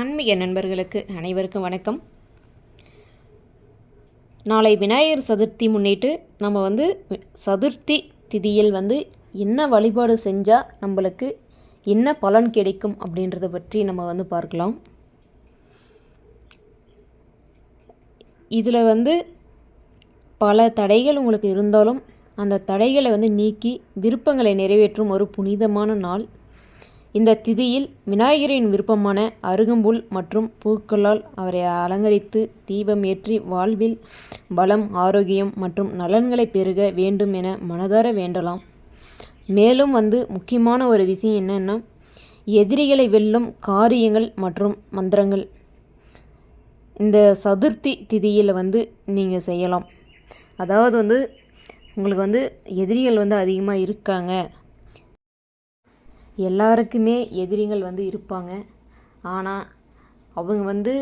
ஆன்மீக நண்பர்களுக்கு அனைவருக்கும் வணக்கம். நாளை விநாயகர் சதுர்த்தி முன்னிட்டு நம்ம வந்து சதுர்த்தி திதியில் வந்து என்ன வழிபாடு செஞ்சால் நம்மளுக்கு என்ன பலன் கிடைக்கும் அப்படின்றத பற்றி நம்ம வந்து பார்க்கலாம். இதில் வந்து பல தடைகள் உங்களுக்கு இருந்தாலும் அந்த தடைகளை வந்து நீக்கி விருப்பங்களை நிறைவேற்றும் ஒரு புனிதமான நாள். இந்த திதியில் விநாயகரின் விருப்பமான அருகம்புல் மற்றும் பூக்களால் அவரை அலங்கரித்து தீபம் ஏற்றி வாழ்வில் பலம் ஆரோக்கியம் மற்றும் நலன்களை பெருக வேண்டும் என மனதார வேண்டலாம். மேலும் வந்து முக்கியமான ஒரு விஷயம் என்னென்னா எதிரிகளை வெல்லும் காரியங்கள் மற்றும் மந்திரங்கள். இந்த சதுர்த்தி திதியில் வந்து நீங்கள் செய்யலாம். அதாவது வந்து உங்களுக்கு வந்து எதிரிகள் வந்து அதிகமாக இருக்காங்க. எல்லாருக்குமே எதிரிகள் வந்து இருப்பாங்க. ஆனால் அவங்க வந்து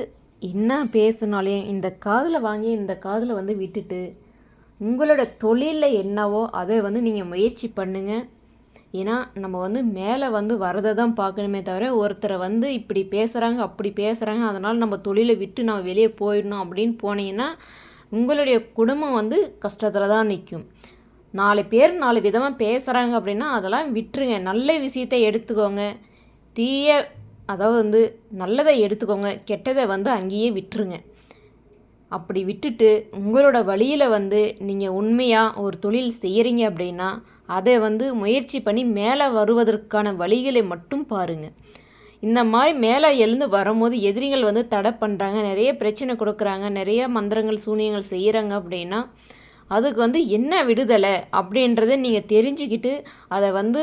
என்ன பேசினாலையும் இந்த காதில் வாங்கி இந்த காதில் வந்து விட்டுட்டு உங்களோட தொழிலில் என்னவோ அதை வந்து நீங்கள் முயற்சி பண்ணுங்கள் ஏன்னா நம்ம வந்து மேலே வந்து வரதை தான் பார்க்கணுமே தவிர ஒருத்தரை வந்து இப்படி பேசுகிறாங்க அப்படி பேசுகிறாங்க அதனால் நம்ம தொழிலை விட்டு நம்ம வெளியே போயிடணும் அப்படின்னு போனீங்கன்னா உங்களுடைய குடும்பம் வந்து கஷ்டத்தில் தான் நிற்கும். நாலு பேர் நாலு விதமாக பேசுகிறாங்க அப்படின்னா அதெல்லாம் விட்டுருங்க. நல்ல விஷயத்தை எடுத்துக்கோங்க. தீய அதாவது வந்து நல்லதை எடுத்துக்கோங்க. கெட்டதை வந்து அங்கேயே விட்டுருங்க. அப்படி விட்டுட்டு உங்களோட வழியில் வந்து நீங்கள் உண்மையாக ஒரு தொழில் செய்கிறீங்க அப்படின்னா அதை வந்து முயற்சி பண்ணி மேலே வருவதற்கான வழிகளை மட்டும் பாருங்கள் இந்த மாதிரி மேலே எழுந்து வரும்போது எதிரிகள் வந்து தடை பண்ணுறாங்க நிறைய பிரச்சனை கொடுக்குறாங்க. நிறைய மந்திரங்கள் சூனியங்கள் செய்கிறாங்க அப்படின்னா அதுக்கு வந்து என்ன விடுதலை அப்படின்றத நீங்கள் தெரிஞ்சுக்கிட்டு அதை வந்து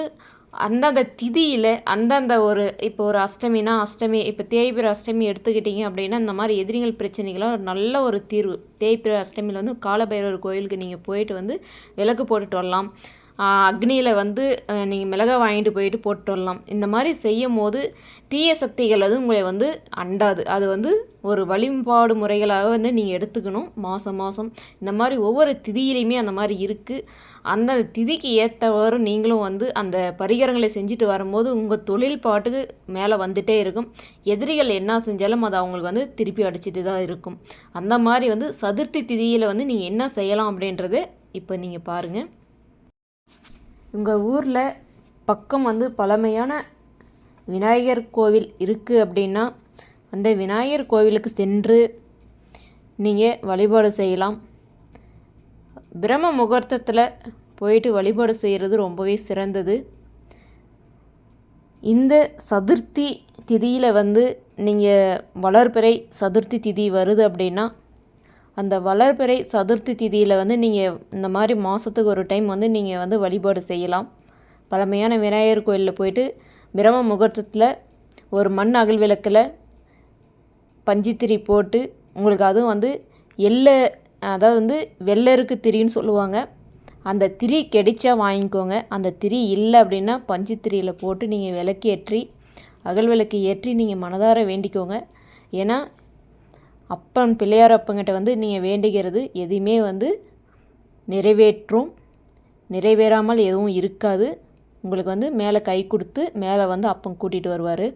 அந்தந்த திதியில் அந்தந்த ஒரு இப்போ ஒரு அஷ்டமினா அஷ்டமி இப்போ தேய்பிர அஷ்டமி எடுத்துக்கிட்டிங்க அப்படின்னா இந்த மாதிரி எதிரிகள் பிரச்சனைகளாக ஒரு நல்ல ஒரு தீர்வு. தேய்பிர அஷ்டமியில் வந்து காலபைரவர் கோயிலுக்கு நீங்கள் போயிட்டு வந்து விளக்கு போட்டுட்டு வரலாம். அக்னியில் வந்து நீங்கள் மிளகாய் வாங்கிட்டு போயிட்டு போட்டுடலாம். இந்த மாதிரி செய்யும் போது தீய சக்திகள் அது உங்களை வந்து அண்டாது. அது வந்து ஒரு வழிபாடு முறைகளாக வந்து நீங்கள் எடுத்துக்கணும். மாதம் மாதம் இந்த மாதிரி ஒவ்வொரு திதியிலையுமே அந்த மாதிரி இருக்குது அந்த திதிக்கு ஏற்றவாறு நீங்களும் வந்து அந்த பரிகாரங்களை செஞ்சுட்டு வரும்போது உங்கள் தொழில் பாட்டுக்கு மேலே வந்துகிட்டே இருக்கும். எதிரிகள் என்ன செஞ்சாலும் அது அவங்களுக்கு வந்து திருப்பி அடிச்சுட்டு தான் இருக்கும். அந்த மாதிரி வந்து சதுர்த்தி திதியில் வந்து நீங்கள் என்ன செய்யலாம் அப்படின்றத இப்போ நீங்கள் பாருங்கள் உங்கள் ஊரில் பக்கம் வந்து பழமையான விநாயகர் கோவில் இருக்குது அப்படின்னா அந்த விநாயகர் கோவிலுக்கு சென்று நீங்கள் வழிபாடு செய்யலாம். பிரம்ம முகூர்த்தத்தில் போயிட்டு வழிபாடு செய்கிறது ரொம்பவே சிறந்தது. இந்த சதுர்த்தி திதியில் வந்து நீங்கள் வளர்பிறை சதுர்த்தி திதி வருது அப்படின்னா அந்த வளர்பிறை சதுர்த்தி திதியில் வந்து நீங்கள் இந்த மாதிரி மாதத்துக்கு ஒரு டைம் வந்து நீங்கள் வந்து வழிபாடு செய்யலாம். பழமையான விநாயகர் கோயிலில் போயிட்டு பிரம்ம முகூர்த்தத்தில் ஒரு மண் அகல் விளக்கில் பஞ்சித்திரி போட்டு உங்களுக்கு அதுவும் வந்து எள்ளை அதாவது வந்து வெள்ளருக்கு திரின்னு சொல்லுவாங்க. அந்த திரி கிடைச்சா வாங்கிக்கோங்க. அந்த திரி இல்லை அப்படின்னா பஞ்சுத்திரியில் போட்டு நீங்கள் விளக்கு ஏற்றி அகல் விளக்கு ஏற்றி நீங்கள் மனதார வேண்டிக்கோங்க. ஏன்னா அப்பன் பிள்ளையார் அப்பங்கிட்ட வந்து நீங்கள் வேண்டுகிறது எதுவுமே வந்து நிறைவேற்றும் நிறைவேறாமல் எதுவும் இருக்காது. உங்களுக்கு வந்து மேலே கை கொடுத்து மேலே வந்து அப்பன் கூட்டிகிட்டு வருவார்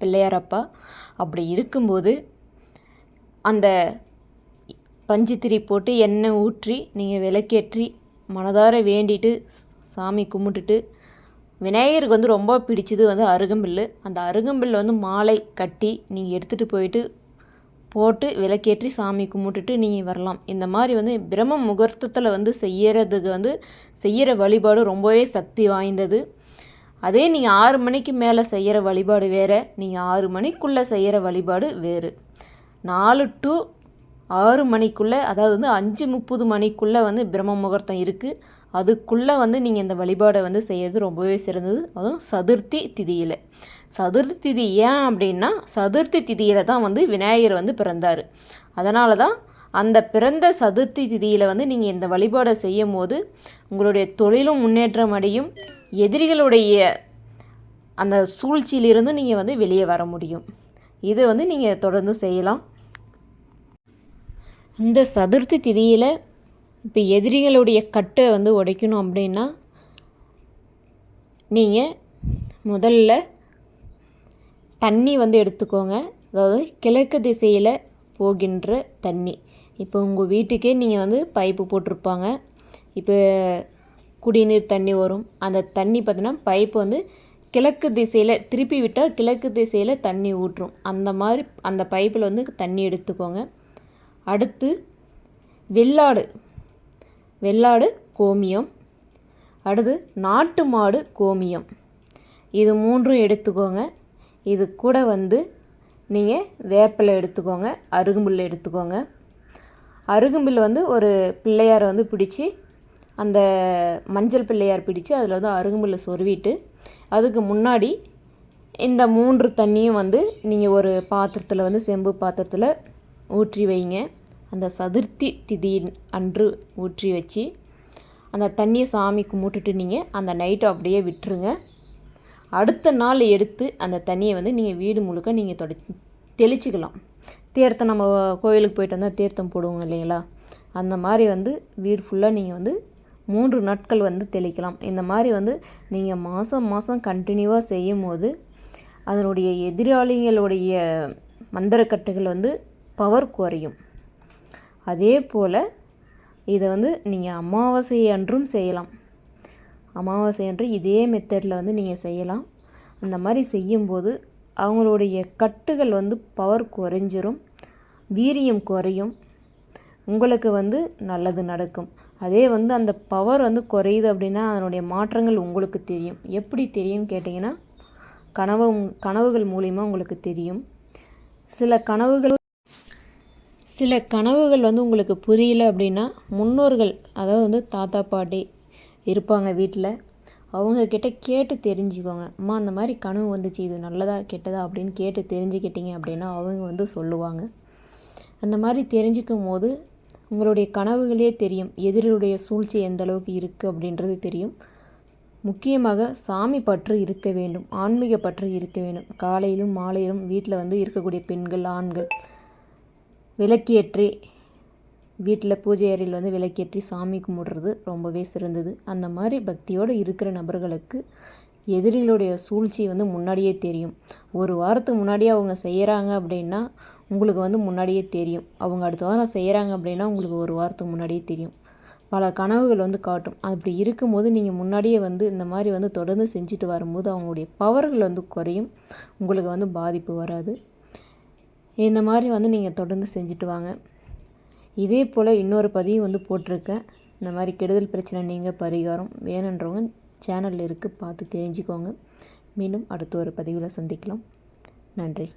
பிள்ளையார் அப்பா. அப்படி இருக்கும்போது அந்த பஞ்சுத்திரி போட்டு எண்ணெய் ஊற்றி நீங்கள் விளக்கேற்றி மனதார வேண்டிட்டு சாமி கும்பிட்டுட்டு விநாயகருக்கு வந்து ரொம்ப பிடிச்சது வந்து அருகம்பில் அந்த அருகம்பில் வந்து மாலை கட்டி நீங்கள் எடுத்துகிட்டு போயிட்டு போட்டு விளக்கேற்றி சாமி கும்பிட்டுட்டு நீங்கள் வரலாம். இந்த மாதிரி வந்து பிரம்ம முகூர்த்தத்தில் வந்து செய்யறதுக்கு வந்து செய்கிற வழிபாடு ரொம்பவே சக்தி வாய்ந்தது. அதே நீங்கள் ஆறு மணிக்கு மேலே செய்கிற வழிபாடு வேறு நீங்கள் ஆறு மணிக்குள்ளே செய்கிற வழிபாடு வேறு. நாலு டு ஆறு மணிக்குள்ளே அதாவது வந்து அஞ்சு முப்பது மணிக்குள்ளே வந்து பிரம்ம முகூர்த்தம் இருக்குது அதுக்குள்ளே வந்து நீங்கள் இந்த வழிபாடை வந்து செய்கிறது ரொம்பவே சிறந்தது. அதுவும் சதுர்த்தி திதியில். சதுர்த்தி திதி ஏன் அப்படின்னா சதுர்த்தி திதியில் தான் வந்து விநாயகர் வந்து பிறந்தார். அதனால தான் அந்த பிறந்த சதுர்த்தி திதியில் வந்து நீங்கள் இந்த வழிபாடை செய்யும் போது உங்களுடைய தொழிலும் முன்னேற்றம் அடையும். எதிரிகளுடைய அந்த சூழ்ச்சியிலிருந்து நீங்கள் வந்து வெளியே வர முடியும். இது வந்து நீங்கள் தொடர்ந்து செய்யலாம். இந்த சதுர்த்தி திதியில் இப்போ எதிரிகளுடைய கட்டை வந்து உடைக்கணும் அப்படின்னா நீங்கள் முதல்ல தண்ணி வந்து எடுத்துக்கோங்க. அதாவது கிழக்கு திசையில் போகின்ற தண்ணி. இப்போ உங்கள் வீட்டுக்கே நீங்கள் வந்து பைப்பு போட்டிருப்பாங்க. இப்போ குடிநீர் தண்ணி வரும். அந்த தண்ணி பார்த்தீங்கன்னா பைப்பு வந்து கிழக்கு திசையில் திருப்பி விட்டால் கிழக்கு திசையில் தண்ணி ஊற்றும். அந்த மாதிரி அந்த பைப்பில் வந்து தண்ணி எடுத்துக்கோங்க. அடுத்து வெள்ளாடு. வெள்ளாடு கோமியம். அடுத்து நாட்டு மாடு கோமியம். இது மூன்றும் எடுத்துக்கோங்க. இது கூட வந்து நீங்கள் வேப்பிலை எடுத்துக்கோங்க அருகம்புல் எடுத்துக்கோங்க. அருகம்புல் வந்து ஒரு பிள்ளையாரை வந்து பிடிச்சி அந்த மஞ்சள் பிள்ளையார் பிடிச்சி அதில் வந்து அருகம்புல்லை சொருவிட்டு அதுக்கு முன்னாடி இந்த மூன்று தண்ணியும் வந்து நீங்கள் ஒரு பாத்திரத்தில் வந்து செம்பு பாத்திரத்தில் ஊற்றி வைங்க. அந்த சதுர்த்தி திதி அன்று ஊற்றி வச்சு அந்த தண்ணியை சாமி கும்பிட்டுட்டு நீங்கள் அந்த நைட்டை அப்படியே விட்டுருங்க. அடுத்த நாள் எடுத்து அந்த தண்ணியை வந்து நீங்கள் வீடு முழுக்க நீங்கள் தொட தெளிச்சிக்கலாம். தீர்த்தம் நம்ம கோயிலுக்கு போயிட்டு வந்தால் தீர்த்தம் போடுவோங்க இல்லைங்களா? அந்த மாதிரி வந்து வீடு ஃபுல்லாக நீங்கள் வந்து மூன்று நாட்கள் வந்து தெளிக்கலாம். இந்த மாதிரி வந்து நீங்கள் மாதம் மாதம் கண்டினியூவாக செய்யும் போது அதனுடைய எதிராளிகளுடைய மந்திரக்கட்டுகள் வந்து பவர் குறையும். அதே போல் இதை வந்து நீங்கள் அமாவாசை அன்றும் செய்யலாம். அமாவாசை அன்று இதே மெத்தடில் வந்து நீங்கள் செய்யலாம். அந்த மாதிரி செய்யும்போது அவங்களுடைய கட்டுகள் வந்து பவர் குறைஞ்சிரும் வீரியம் குறையும் உங்களுக்கு வந்து நல்லது நடக்கும். அதே வந்து அந்த பவர் வந்து குறையுது அப்படின்னா அதனுடைய மாற்றங்கள் உங்களுக்கு தெரியும். எப்படி தெரியும்னு கேட்டிங்கன்னா கனவு கனவுகள் மூலிமா உங்களுக்கு தெரியும். சில கனவுகள் சில கனவுகள் வந்து உங்களுக்கு புரியல அப்படின்னா முன்னோர்கள் அதாவது வந்து தாத்தா பாட்டி இருப்பாங்க வீட்டில். அவங்கக்கிட்ட கேட்டு தெரிஞ்சுக்கோங்க. அம்மா அந்த மாதிரி கனவு வந்துச்சு. இது நல்லதா கெட்டதா? அப்படின்னு கேட்டு தெரிஞ்சுக்கிட்டீங்க அப்படின்னா அவங்க வந்து சொல்லுவாங்க. அந்த மாதிரி தெரிஞ்சுக்கும் போது உங்களுடைய கனவுகளே தெரியும். எதிரியுடைய சூழ்ச்சி எந்த அளவுக்கு இருக்குது அப்படின்றது தெரியும். முக்கியமாக சாமி பற்று இருக்க வேண்டும். ஆன்மீக பற்று இருக்க வேண்டும். காலையிலும் மாலையிலும் வீட்டில் வந்து இருக்கக்கூடிய பெண்கள் ஆண்கள் விளக்கேற்றி வீட்டில் பூஜை அறையில் வந்து விளக்கேற்றி சாமி கும்பிடுறது ரொம்பவே சிறந்தது. அந்த மாதிரி பக்தியோடு இருக்கிற நபர்களுக்கு எதிரிகளுடைய சூழ்ச்சி வந்து முன்னாடியே தெரியும். ஒரு வாரத்துக்கு முன்னாடியே அவங்க செய்கிறாங்க அப்படின்னா உங்களுக்கு வந்து முன்னாடியே தெரியும். அவங்க அடுத்த வாரம் செய்கிறாங்க அப்படின்னா உங்களுக்கு ஒரு வாரத்துக்கு முன்னாடியே தெரியும். பல கனவுகள் வந்து காட்டும். அப்படி இருக்கும்போது நீங்கள் முன்னாடியே வந்து இந்த மாதிரி வந்து தொடர்ந்து செஞ்சுட்டு வரும்போது அவங்களுடைய பவர்கள் வந்து குறையும். உங்களுக்கு வந்து பாதிப்பு வராது. இந்த மாதிரி வந்து நீங்கள் தொடர்ந்து செஞ்சுட்டு வாங்க. இதே போல் இன்னொரு பதிவு வந்து போட்டிருக்கேன் இந்த மாதிரி கெடுதல் பிரச்சனை நீங்கள் பரிகாரம் வேணுன்றவங்க சேனலில் இருக்குது பார்த்து தெரிஞ்சுக்கோங்க. மீண்டும் அடுத்த ஒரு பதிவில் சந்திக்கலாம். நன்றி.